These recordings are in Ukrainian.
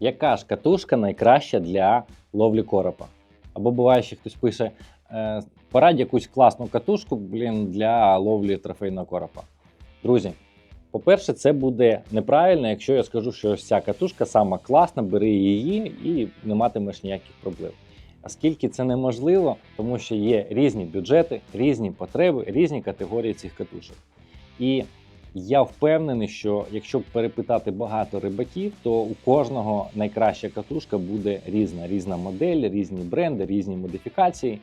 Яка ж катушка найкраща для ловлі коропа? Або буває, що хтось пише: е, порадь якусь класну катушку блін, для ловлі трофейного коропа. Друзі, по-перше, це буде неправильно, якщо я скажу, що ось ця катушка сама класна, бери її і не матимеш ніяких проблем. Оскільки це неможливо, тому що є різні бюджети, різні потреби, різні категорії цих катушок. І я впевнений, що якщо перепитати багато рибаків, то у кожного найкраща катушка буде різна, різна модель, різні бренди, різні модифікації.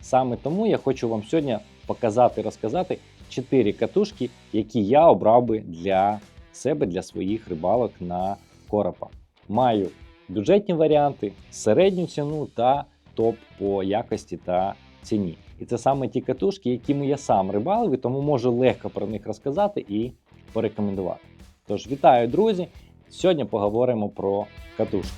Саме тому я хочу вам сьогодні показати, розказати чотири катушки, які я обрав би для себе, для своїх рибалок на коропа. Маю бюджетні варіанти, середню ціну та топ по якості та ціні. І це саме ті катушки, якими я сам рибалив, і тому можу легко про них розказати і порекомендувати. Тож вітаю, друзі! Сьогодні поговоримо про катушки.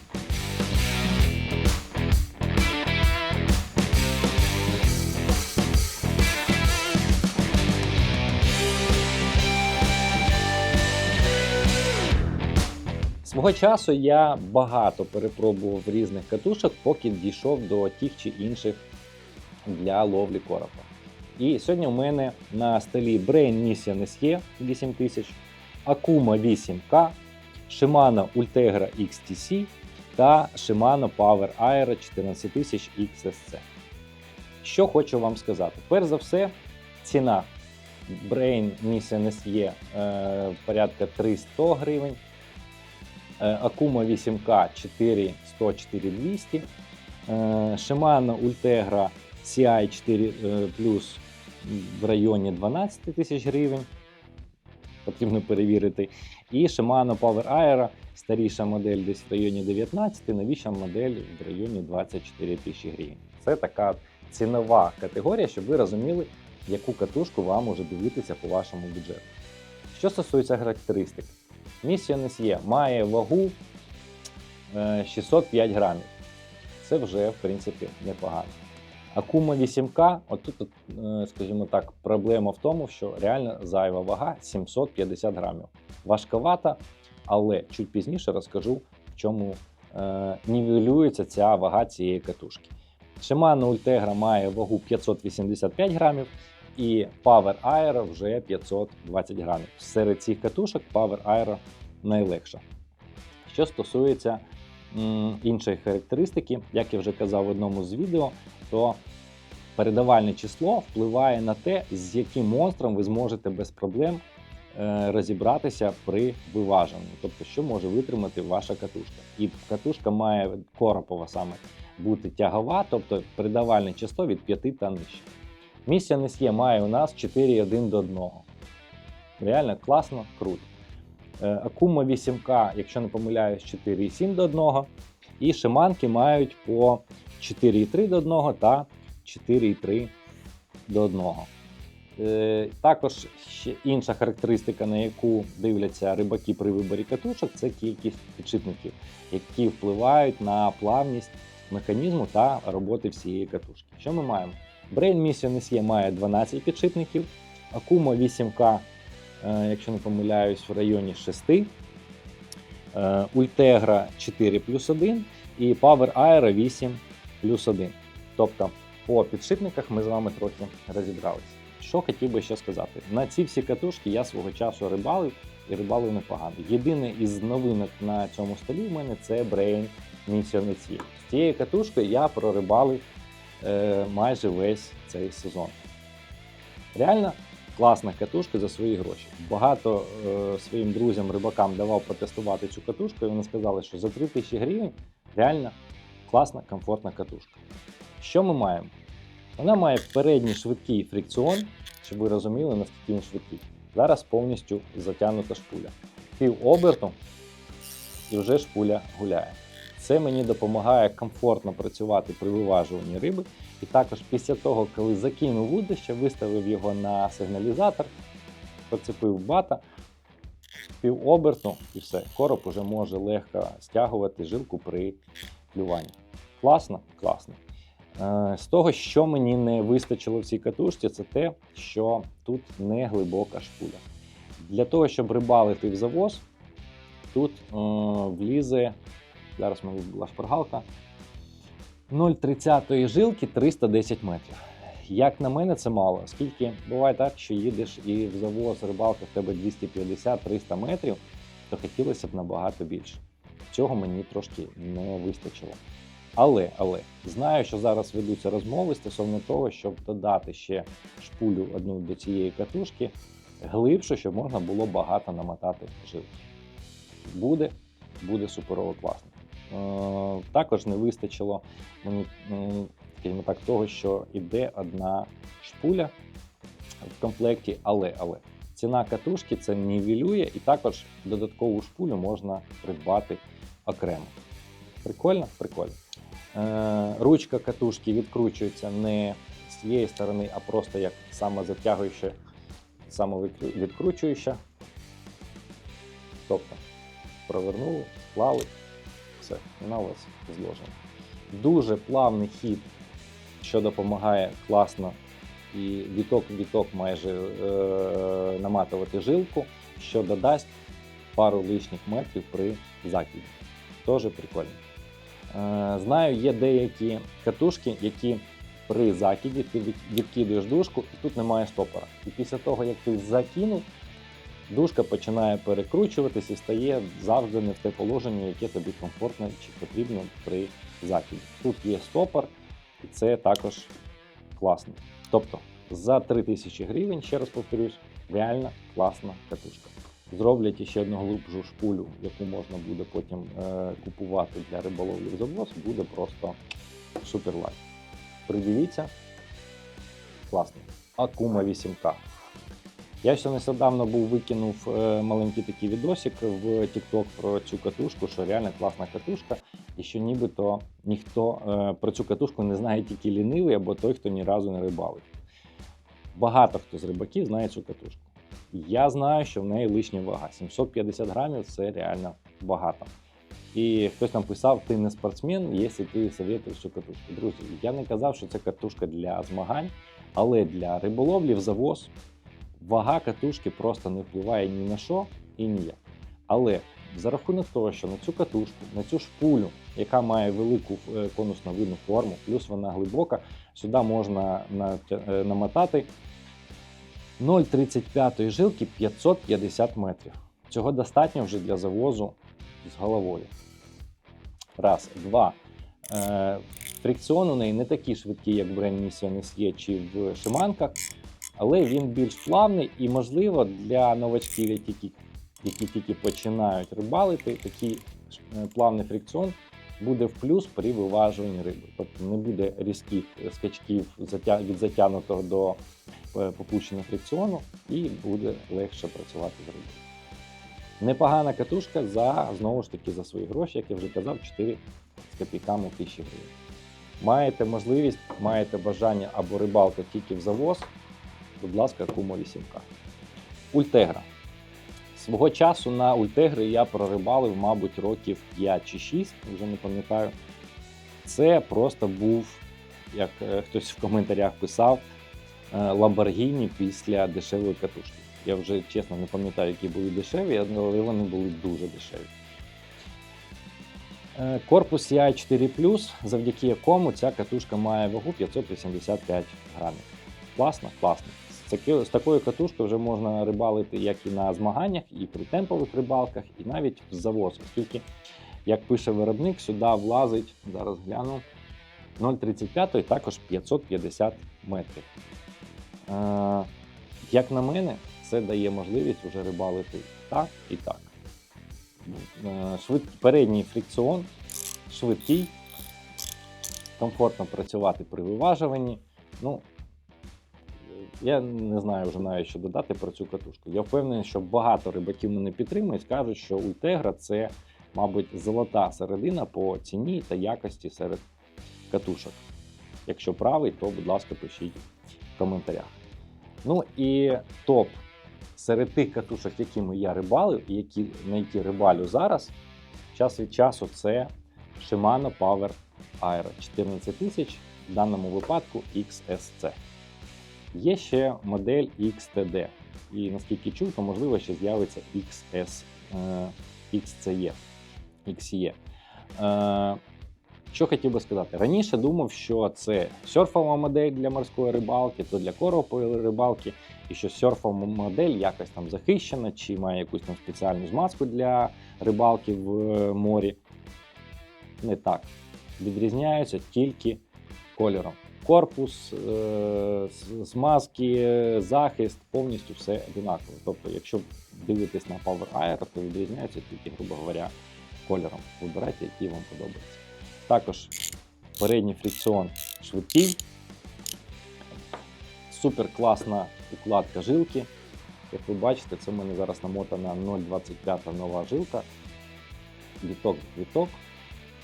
Свого часу я багато перепробував різних катушок, поки дійшов до тих чи інших для ловлі коропа. І сьогодні у мене на столі Brain Mission SE 8000, Akuma 8K, Shimano Ultegra XTC та Shimano Power Aero 14000 XSC. Що хочу вам сказати? Перш за все, ціна Brain Mission SE е, порядка 300 гривень. Е, Akuma 8K 4100 4200, е, Shimano Ultegra CI 4 е, Plus в районі 12 тисяч гривень. Потрібно перевірити. І Shimano Power Aero, старіша модель десь в районі 19, новіша модель в районі 24 тисячі гривень. Це така цінова категорія, щоб ви розуміли, яку катушку вам може дивитися по вашому бюджету. Що стосується характеристик, Mission SE має вагу е, 605 грамів. Це вже, в принципі, непогано. Акума 8К, отут, от, е, скажімо так, проблема в тому, що реально зайва вага 750 грамів. Важковата, але чуть пізніше розкажу, в чому е, нівелюється ця вага цієї катушки. Shimano Ultegra має вагу 585 грамів, і Power Aero вже 520 грамів. Серед цих катушок Power Aero найлегша. Що стосується іншої характеристики, як я вже казав в одному з відео, то передавальне число впливає на те, з яким монстром ви зможете без проблем е, розібратися при виваженні, тобто, що може витримати ваша катушка. І катушка має коропова саме бути тягова, тобто передавальне число від 5 та нижче. Місія NSE має у нас 4,1 до 1. Реально класно, круто. Е, Akuma 8K, якщо не помиляюсь, 4,7 до 1. І шиманки мають по 4,3 до 1 та 4,3 до 1. Е, Також ще інша характеристика, на яку дивляться рибаки при виборі катушок, це кількість підшипників, які впливають на плавність механізму та роботи всієї катушки. Що ми маємо? Brain Mission SE має 12 підшипників, 8K, е, якщо не помиляюсь, в районі 6, е, Ultegra 4 плюс 1 і Power Aero 8 плюс 1. Тобто по підшипниках ми з вами трохи розібралися. Що хотів би ще сказати? На ці всі катушки я свого часу рибалив і рибалив непогано. Єдине із новинок на цьому столі в мене це Brain Mission SE. З цією катушкою я прорибалив е, майже весь цей сезон. Реально класна катушка за свої гроші. Багато е, своїм друзям-рибакам давав протестувати цю катушку, і вони сказали, що за 3 тисячі гривень реально класна, комфортна катушка. Що ми маємо? Вона має передній швидкий фрикціон, щоб ви розуміли, наскільки він швидкий. Зараз повністю затягнута шпуля. Пів оберту і вже шпуля гуляє. Це мені допомагає комфортно працювати при виважуванні риби. І також після того, коли закинув вудище, виставив його на сигналізатор, поцепив бата, пів оберту і все. Короб уже може легко стягувати жилку при клюванні. Класно? Класно. Е, З того, що мені не вистачило в цій катушці, це те, що тут не глибока шпуля. Для того, щоб рибалити в завоз, тут влізе Зараз мені була шпаргалка. 0,30 жилки 310 метрів. Як на мене, це мало, оскільки буває так, що їдеш і в завоз рибалка в тебе 250-300 метрів, то хотілося б набагато більше. Цього мені трошки не вистачило. Але, але знаю, що зараз ведуться розмови стосовно того, щоб додати ще шпулю одну до цієї катушки глибше, щоб можна було багато намотати жилки. Буде, буде суперово класно. Е, також не вистачило мені, скажімо так, того, що іде одна шпуля в комплекті, але, але ціна катушки це нівелює, і також додаткову шпулю можна придбати окремо. Прикольно? Прикольно. Е, ручка катушки відкручується не з цієї сторони, а просто як самозатягуюча, самовідкручуюча. Тобто провернули, склали, все, вона у вас зложена. Дуже плавний хід, що допомагає класно і віток-віток майже е, наматувати жилку, що додасть пару лишніх метрів при закиді. Теж прикольно. Е, Знаю, є деякі катушки, які при закиді ти відкидуєш дужку, і тут немає стопора. І після того, як ти закинув, дужка починає перекручуватись і стає завжди не в те положення, яке тобі комфортно чи потрібно при закиді. Тут є стопор, і це також класно. Тобто за 3000 гривень, ще раз повторюсь, реально класна катушка. Зроблять ще одну глибшу шпулю, яку можна буде потім е, купувати для риболовлі в завоз, буде просто супер лайк. Придивіться, класно. Акума 8К. Я ще нещодавно був викинув е, маленький такий відосик в TikTok про цю катушку, що реально класна катушка, і що нібито ніхто е, про цю катушку не знає тільки лінивий або той, хто ні разу не рибалив. Багато хто з рибаків знає цю катушку. Я знаю, що в неї лишня вага. 750 грамів це реально багато. І хтось нам писав, ти не спортсмен, якщо ти советуєш цю катушку. Друзі, я не казав, що це катушка для змагань, але для риболовлі в завоз вага катушки просто не впливає ні на що і ніяк. Але за рахунок того, що на цю катушку, на цю шпулю, яка має велику е, конусно видну форму, плюс вона глибока, сюди можна е, намотати 0,35 жилки 550 метрів. Цього достатньо вже для завозу з головою. Раз, два. Е, фрикціон у неї не такий швидкий, як в Mission SE чи в Шиманках, але він більш плавний і, можливо, для новачків, які, тільки- які тільки починають рибалити, такий е, плавний фрикціон буде в плюс при виважуванні риби. Тобто не буде різких скачків від затягнутого до е, попущеного фрикціону і буде легше працювати з рибою. Непогана катушка за знову ж таки за свої гроші, як я вже казав, 4 з копійками тисячі гривень. Маєте можливість, маєте бажання або рибалка тільки в завоз, будь ласка, Кумо 8К. Ультегра. Свого часу на Ультегри я прорибалив, мабуть, років 5 чи 6, вже не пам'ятаю. Це просто був, як е, хтось в коментарях писав, Ламборгіні після дешевої катушки. Я вже чесно не пам'ятаю, які були дешеві, але вони були дуже дешеві. Е, Корпус CI 4 завдяки якому ця катушка має вагу 585 грамів. Класно, класно. З, такою катушкою вже можна рибалити як і на змаганнях, і при темпових рибалках, і навіть в завоз, оскільки, як пише виробник, сюди влазить, зараз гляну, 0,35 також 550 метрів. Е, як на мене, це дає можливість вже рибалити так і так. Е, Швид... Передній фрикціон швидкий, комфортно працювати при виважуванні. Ну, я не знаю вже навіть що додати про цю катушку. Я впевнений, що багато рибаків мене підтримують, кажуть, що Ультегра це, мабуть, золота середина по ціні та якості серед катушок. Якщо правий, то, будь ласка, пишіть в коментарях. Ну і топ серед тих катушок, якими я рибалив, і які, на які рибалю зараз, час від часу це Shimano Power Aero 14000, в даному випадку XSC. Є ще модель XTD. І наскільки чув, то можливо ще з'явиться XS, е, XCE. XE. Е, що хотів би сказати? Раніше думав, що це серфова модель для морської рибалки, то для коропової рибалки, і що серфова модель якось там захищена, чи має якусь там спеціальну змазку для рибалки в е, морі. Не так. Відрізняються тільки кольором. Корпус, е, змазки, захист, повністю все одинаково. Тобто, якщо дивитись на Power Air, то відрізняються тільки, грубо говоря, кольором. Вибирайте, який вам подобається. Також передній фрикціон швидкий. Супер класна укладка жилки. Як ви бачите, це в мене зараз намотана 0,25 нова жилка. Віток в віток.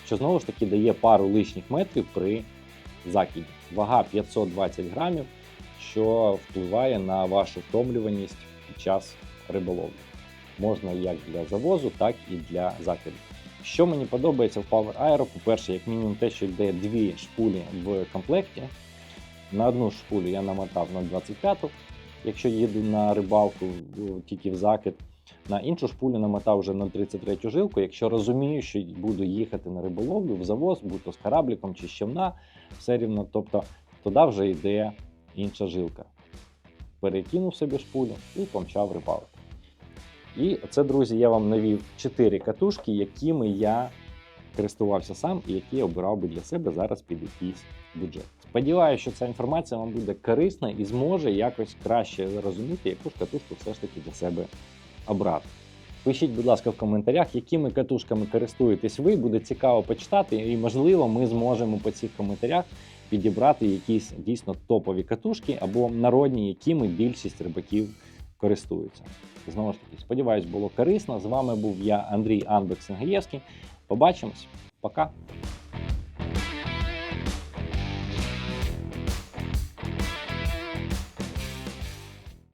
Що знову ж таки дає пару лишніх метрів при закиді. Вага 520 грамів, що впливає на вашу втомлюваність під час риболовлі. Можна як для завозу, так і для закиду. Що мені подобається в Power Aero, по-перше, як мінімум те, що йде дві шпулі в комплекті. На одну шпулю я намотав 0,25, якщо їду на рибалку тільки в закид. На іншу шпулю намотав вже 0,33 жилку. Якщо розумію, що буду їхати на риболовлю в завоз, будь то з корабліком чи човна, все рівно, тобто туди вже йде інша жилка. Перекинув собі шпулю і помчав рибалити. І це, друзі, я вам навів 4 катушки, якими я користувався сам і які я обирав би для себе зараз під якийсь бюджет. Сподіваюся, що ця інформація вам буде корисна і зможе якось краще розуміти, яку ж катушку все ж таки для себе обрати. Пишіть, будь ласка, в коментарях, якими катушками користуєтесь ви. Буде цікаво почитати, і можливо, ми зможемо по цих коментарях підібрати якісь дійсно топові катушки або народні, якими більшість рибаків користуються. Знову ж таки, сподіваюсь, було корисно. З вами був я, Андрій Анбек Сенгаєвський. Побачимось, пока.